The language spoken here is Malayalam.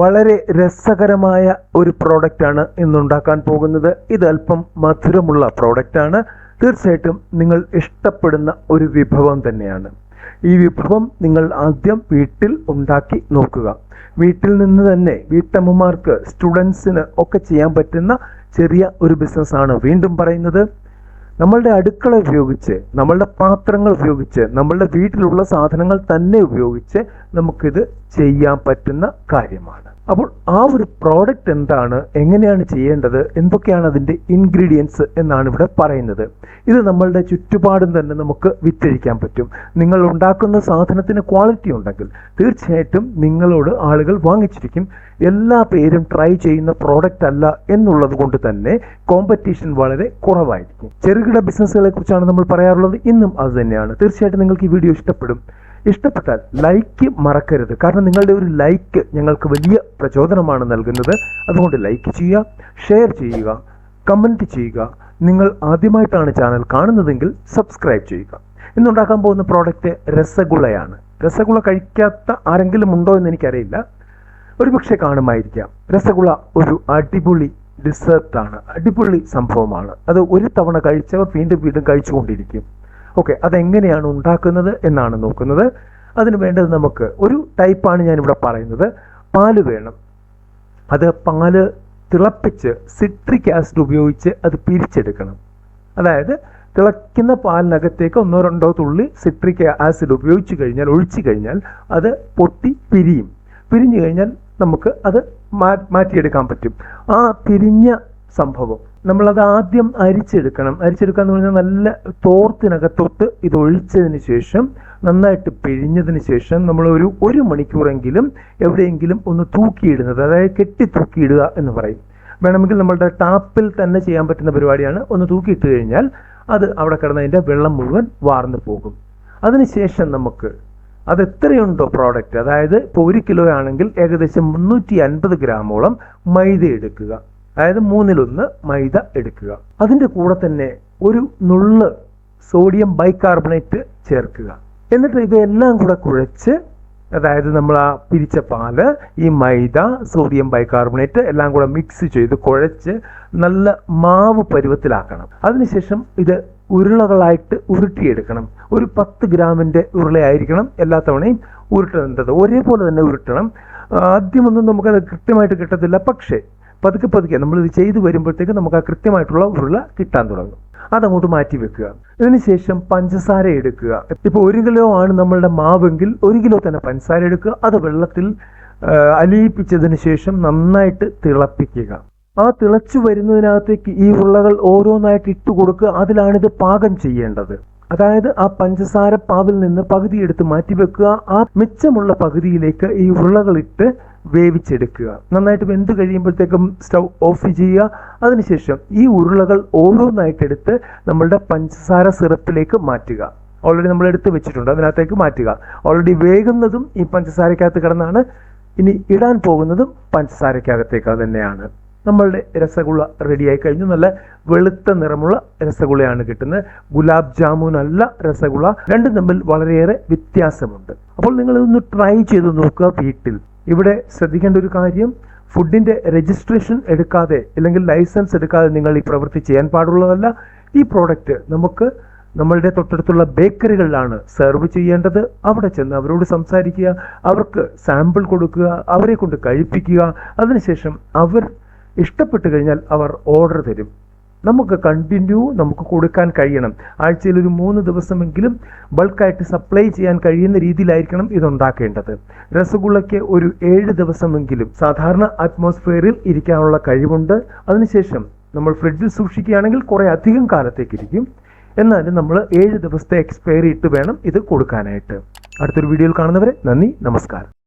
വളരെ രസകരമായ ഒരു പ്രോഡക്റ്റ് ആണ് ഇന്നുണ്ടാക്കാൻ പോകുന്നത്. ഇത് അല്പം മധുരമുള്ള പ്രോഡക്റ്റ് ആണ്. തീർച്ചയായിട്ടും നിങ്ങൾ ഇഷ്ടപ്പെടുന്ന ഒരു വിഭവം തന്നെയാണ്. ഈ വിഭവം നിങ്ങൾ ആദ്യം വീട്ടിൽ ഉണ്ടാക്കി നോക്കുക. വീട്ടിൽ നിന്ന് തന്നെ വീട്ടമ്മമാർക്ക് സ്റ്റുഡൻസിന് ഒക്കെ ചെയ്യാൻ പറ്റുന്ന ചെറിയ ഒരു ബിസിനസ്സാണ് വീണ്ടും പറയുന്നത്. നമ്മളുടെ അടുക്കള ഉപയോഗിച്ച് നമ്മളുടെ പാത്രങ്ങൾ ഉപയോഗിച്ച് നമ്മളുടെ വീട്ടിലുള്ള സാധനങ്ങൾ തന്നെ ഉപയോഗിച്ച് നമുക്കിത് ചെയ്യാൻ പറ്റുന്ന കാര്യമാണ്. അപ്പോൾ ആ ഒരു പ്രോഡക്റ്റ് എന്താണ് എങ്ങനെയാണ് ചെയ്യേണ്ടത് എന്തൊക്കെയാണ് അതിന്റെ ഇൻഗ്രീഡിയൻസ് എന്നാണ് ഇവിടെ പറയുന്നത്. ഇത് നമ്മളുടെ ചുറ്റുപാടും തന്നെ നമുക്ക് വിറ്റഴിക്കാൻ പറ്റും. നിങ്ങൾ ഉണ്ടാക്കുന്ന സാധനത്തിന് ക്വാളിറ്റി ഉണ്ടെങ്കിൽ തീർച്ചയായിട്ടും നിങ്ങളോട് ആളുകൾ വാങ്ങിച്ചിരിക്കും. എല്ലാ പേരും ട്രൈ ചെയ്യുന്ന പ്രോഡക്റ്റ് അല്ല എന്നുള്ളത് കൊണ്ട് തന്നെ കോമ്പറ്റീഷൻ വളരെ കുറവായിരിക്കും. ചെറുകിട ബിസിനസ്സുകളെ കുറിച്ചാണ് നമ്മൾ പറയാറുള്ളത്. ഇന്നും അത് തന്നെയാണ്. തീർച്ചയായിട്ടും നിങ്ങൾക്ക് ഈ വീഡിയോ ഇഷ്ടപ്പെടും. ഇഷ്ടപ്പെട്ടാൽ ലൈക്ക് മറക്കരുത്. കാരണം നിങ്ങളുടെ ഒരു ലൈക്ക് ഞങ്ങൾക്ക് വലിയ പ്രചോദനമാണ് നൽകുന്നത്. അതുകൊണ്ട് ലൈക്ക് ചെയ്യുക ഷെയർ ചെയ്യുക കമന്റ് ചെയ്യുക. നിങ്ങൾ ആദ്യമായിട്ടാണ് ചാനൽ കാണുന്നതെങ്കിൽ സബ്സ്ക്രൈബ് ചെയ്യുക. ഇന്നുണ്ടാക്കാൻ പോകുന്ന പ്രോഡക്റ്റ് രസഗുളയാണ്. രസഗുള കഴിക്കാത്ത ആരെങ്കിലും ഉണ്ടോ എന്ന് എനിക്കറിയില്ല. ഒരുപക്ഷെ കാണുമായിരിക്കാം. രസഗുള ഒരു അടിപൊളി ഡിസേർട്ടാണ് അടിപൊളി സംഭവമാണ്. അത് ഒരു തവണ കഴിച്ചവർ വീണ്ടും വീണ്ടും കഴിച്ചുകൊണ്ടിരിക്കും. ഓക്കെ അതെങ്ങനെയാണ് ഉണ്ടാക്കുന്നത് എന്നാണ് നോക്കുന്നത്. അതിന് വേണ്ടത് നമുക്ക് ഒരു ടൈപ്പാണ് ഞാനിവിടെ പറയുന്നത്. പാൽ വേണം. അത് പാൽ തിളപ്പിച്ച് സിട്രിക് ആസിഡ് ഉപയോഗിച്ച് അത് പിരിച്ചെടുക്കണം. അതായത് തിളയ്ക്കുന്ന പാലിനകത്തേക്ക് ഒന്നോ രണ്ടോ തുള്ളി സിട്രിക് ആസിഡ് ഉപയോഗിച്ച് കഴിഞ്ഞാൽ ഒഴിച്ചു കഴിഞ്ഞാൽ അത് പൊട്ടി പിരിയും. പിരിഞ്ഞു കഴിഞ്ഞാൽ നമുക്ക് അത് മാറ്റിയെടുക്കാൻ പറ്റും. ആ പിരിഞ്ഞ സംഭവം നമ്മളത് ആദ്യം അരിച്ചെടുക്കണം. അരിച്ചെടുക്കുക എന്ന് പറഞ്ഞാൽ നല്ല തോർത്തിനകത്തോട്ട് ഇത് ഒഴിച്ചതിന് ശേഷം നന്നായിട്ട് പിഴിഞ്ഞതിന് ശേഷം നമ്മൾ ഒരു ഒരു മണിക്കൂറെങ്കിലും എവിടെയെങ്കിലും ഒന്ന് തൂക്കിയിടുന്നത് അതായത് കെട്ടി തൂക്കിയിടുക എന്ന് പറയും. വേണമെങ്കിൽ നമ്മളുടെ ടാപ്പിൽ തന്നെ ചെയ്യാൻ പറ്റുന്ന പരിപാടിയാണ്. ഒന്ന് തൂക്കിയിട്ട് കഴിഞ്ഞാൽ അത് അവിടെ കിടന്നതിന്റെ വെള്ളം മുഴുവൻ വാർന്നു പോകും. അതിനുശേഷം നമുക്ക് അത് എത്രയുണ്ടോ പ്രോഡക്റ്റ് അതായത് ഇപ്പോൾ ഒരു കിലോ ആണെങ്കിൽ ഏകദേശം മുന്നൂറ്റി അൻപത് ഗ്രാമോളം മൈദ എടുക്കുക. അതായത് മൂന്നിലൊന്ന് മൈദ എടുക്കുക. അതിന്റെ കൂടെ തന്നെ ഒരു നുള്ള് സോഡിയം ബൈകാർബണേറ്റ് ചേർക്കുക. എന്നിട്ട് ഇവയെല്ലാം കൂടെ കുഴച്ച് അതായത് നമ്മൾ ആ പിരിച്ച പാൽ ഈ മൈദ സോഡിയം ബൈകാർബണേറ്റ് എല്ലാം കൂടെ മിക്സ് ചെയ്ത് കുഴച്ച് നല്ല മാവ് പരുവത്തിലാക്കണം. അതിനുശേഷം ഇത് ഉരുളകളായിട്ട് ഉരുട്ടിയെടുക്കണം. ഒരു പത്ത് ഗ്രാമിന്റെ ഉരുളയായിരിക്കണം എല്ലാ തവണയും ഉരുട്ടേണ്ടത്. ഒരേപോലെ തന്നെ ഉരുട്ടണം. ആദ്യമൊന്നും നമുക്കത് കൃത്യമായിട്ട് കിട്ടത്തില്ല. പക്ഷേ പതുക്കെ പതുക്കെ നമ്മൾ ഇത് ചെയ്തു വരുമ്പോഴത്തേക്ക് നമുക്ക് ആ കൃത്യമായിട്ടുള്ള ഉരുള കിട്ടാൻ തുടങ്ങും. അതങ്ങോട്ട് മാറ്റി വെക്കുക. ഇതിനുശേഷം പഞ്ചസാര എടുക്കുക. ഇപ്പോൾ ഒരു കിലോ ആണ് നമ്മളുടെ മാവെങ്കിൽ ഒരു കിലോ തന്നെ പഞ്ചസാര എടുക്കുക. അത് വെള്ളത്തിൽ അലിയിപ്പിച്ചതിന് ശേഷം നന്നായിട്ട് തിളപ്പിക്കുക. ആ തിളച്ചു വരുന്നതിനകത്തേക്ക് ഈ ഉരുളകൾ ഓരോന്നായിട്ട് ഇട്ട് കൊടുക്കുക. അതിലാണിത് പാകം ചെയ്യേണ്ടത്. അതായത് ആ പഞ്ചസാര പാവിൽ നിന്ന് പകുതി എടുത്ത് മാറ്റി വെക്കുക ആ മിച്ചമുള്ള പകുതിയിലേക്ക് ഈ ഉരുളകളിട്ട് വേവിച്ചെടുക്കുക. നന്നായിട്ട് വെന്ത് കഴിയുമ്പോഴത്തേക്കും സ്റ്റൗ ഓഫ് ചെയ്യുക. അതിനുശേഷം ഈ ഉരുളകൾ ഓരോന്നായിട്ട് എടുത്ത് നമ്മളുടെ പഞ്ചസാര സിറപ്പിലേക്ക് മാറ്റുക. ഓൾറെഡി നമ്മൾ എടുത്ത് വെച്ചിട്ടുണ്ട്. അതിനകത്തേക്ക് മാറ്റുക. ഓൾറെഡി വേകുന്നതും ഈ പഞ്ചസാരക്കകത്ത് കിടന്നാണ്. ഇനി ഇടാൻ പോകുന്നതും പഞ്ചസാരക്കകത്തേക്ക് തന്നെയാണ്. നമ്മളുടെ രസഗുള റെഡിയായി കഴിഞ്ഞു. നല്ല വെളുത്ത നിറമുള്ള രസഗുളയാണ് കിട്ടുന്നത്. ഗുലാബ് ജാമുൻ അല്ല രസഗുള. രണ്ടും തമ്മിൽ വളരെയേറെ വ്യത്യാസമുണ്ട്. അപ്പോൾ നിങ്ങൾ ഇതൊന്ന് ട്രൈ ചെയ്ത് നോക്കുക വീട്ടിൽ. ഇവിടെ ശ്രദ്ധിക്കേണ്ട ഒരു കാര്യം ഫുഡിന്റെ രജിസ്ട്രേഷൻ എടുക്കാതെ അല്ലെങ്കിൽ ലൈസൻസ് എടുക്കാതെ നിങ്ങൾ ഈ പ്രവൃത്തി ചെയ്യാൻ പാടുള്ളതല്ല. ഈ പ്രോഡക്റ്റ് നമുക്ക് നമ്മളുടെ തൊട്ടടുത്തുള്ള ബേക്കറികളിലാണ് സെർവ് ചെയ്യേണ്ടത്. അവിടെ ചെന്ന് അവരോട് സംസാരിക്കുക അവർക്ക് സാമ്പിൾ കൊടുക്കുക അവരെ കൊണ്ട് കഴിപ്പിക്കുക. അതിനുശേഷം അവർ ഇഷ്ടപ്പെട്ട് കഴിഞ്ഞാൽ അവർ ഓർഡർ തരും. നമുക്ക് കണ്ടിന്യൂ നമുക്ക് കൊടുക്കാൻ കഴിയണം. ആഴ്ചയിൽ ഒരു മൂന്ന് ദിവസമെങ്കിലും ബൾക്കായിട്ട് സപ്ലൈ ചെയ്യാൻ കഴിയുന്ന രീതിയിലായിരിക്കണം ഇതുണ്ടാക്കേണ്ടത്. രസഗുളയ്ക്ക് ഒരു ഏഴ് ദിവസമെങ്കിലും സാധാരണ അറ്റ്മോസ്ഫിയറിൽ ഇരിക്കാനുള്ള കഴിവുണ്ട്. അതിനുശേഷം നമ്മൾ ഫ്രിഡ്ജിൽ സൂക്ഷിക്കുകയാണെങ്കിൽ കുറേ അധികം കാലത്തേക്കിരിക്കും എന്നാലും നമ്മൾ ഏഴ് ദിവസത്തെ എക്സ്പയറി ഇട്ട് വേണം ഇത് കൊടുക്കാനായിട്ട്. അടുത്തൊരു വീഡിയോയിൽ കാണുന്നവരെ നന്ദി നമസ്കാരം.